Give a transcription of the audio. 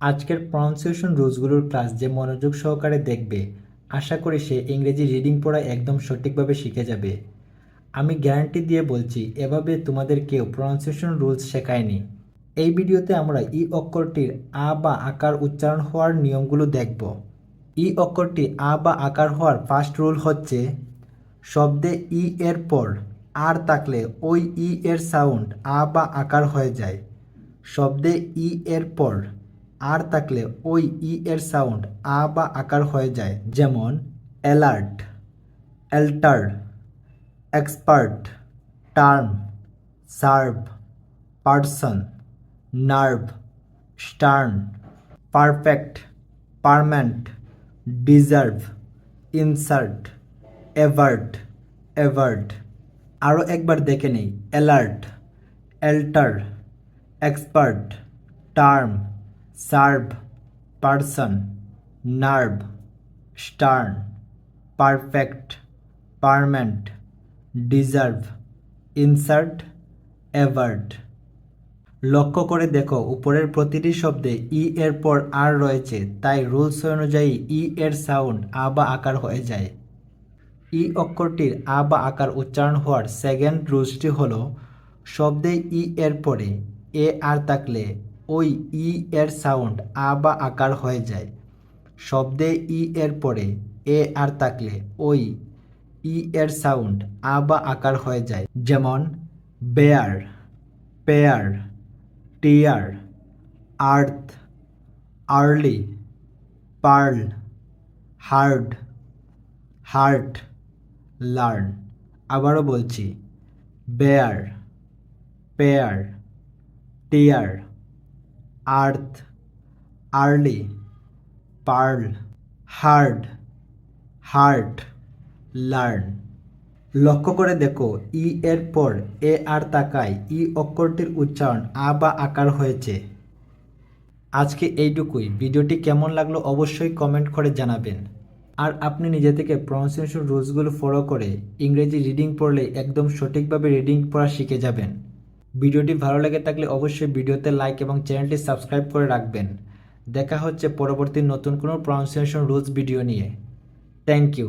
আজকের pronunciation রুলসগুলোর class যে মনোযোগ সহকারে দেখবে, আশা করি সে ইংরেজি রিডিং পড়া একদম সঠিকভাবে শিখে যাবে। আমি গ্যারান্টি দিয়ে বলছি, এভাবে তোমাদের কেউ প্রনাউন্সিয়েশন রুলস শেখায়নি। এই ভিডিওতে আমরা ই অক্ষরটির আ বা আকার উচ্চারণ হওয়ার নিয়মগুলো দেখব। ই অক্ষরটি আ বা আকার হওয়ার ফার্স্ট রুল হচ্ছে, শব্দে ই এর পর আর থাকলে ওই ই এর সাউন্ড আ বা আকার হয়ে যায়। শব্দে ই এর পর আর থাকলে ওই ই এর সাউন্ড আ বা আকার হয়ে যায়, যেমন alert alter expert term serve person nerve stern perfect permanent deserve insert avert avert আরও একবার দেখে নেই alert alter expert term serve person nerve stern, perfect permanent deserve, insert avert লক্ষ্য করে দেখো, উপরের প্রতিটি শব্দে ই এর পর আর রয়েছে, তাই রুলস অনুযায়ী ই এর সাউন্ড আ বা আকার হয়ে যায়। ই অক্ষরটির আ বা আকার উচ্চারণ হওয়ার সেকেন্ড রুলসটি হল, শব্দে ই এর পরে, এ আর থাকলে ওই ই এর সাউন্ড আ বা আকার হয়ে যায়। শব্দে ই এর পরে এ আর থাকলে ওই ই এর সাউন্ড আ বা আকার হয়ে যায়। যেমন, bear, pair, tear, earth, early, pearl, hard, heart, learn. আবারও বলছি, bear, pair, tear. Earth, early, pearl, hard, heart, learn. লক্ষ্য করে দেখো, ই এর পর এ আর তাকায়, ই অক্ষরটির উচ্চারণ আ বা আকার হয়েছে। আজকে এইটুকুই। ভিডিওটি কেমন লাগল অবশ্যই কমেন্ট করে জানাবেন। আর আপনি নিজে থেকে প্রনাউন্সিয়েশন রুলসগুলো ফলো করে ইংরেজি রিডিং পড়লে একদম সঠিকভাবে রিডিং পড়া শিখে যাবেন। ভিডিওটি ভালো লেগে থাকলে অবশ্যই ভিডিওতে লাইক এবং চ্যানেলটি সাবস্ক্রাইব করে রাখবেন। দেখা হচ্ছে পরবর্তী নতুন কোনো প্রনাউন্সিয়েশন রুলস ভিডিও নিয়ে। Thank you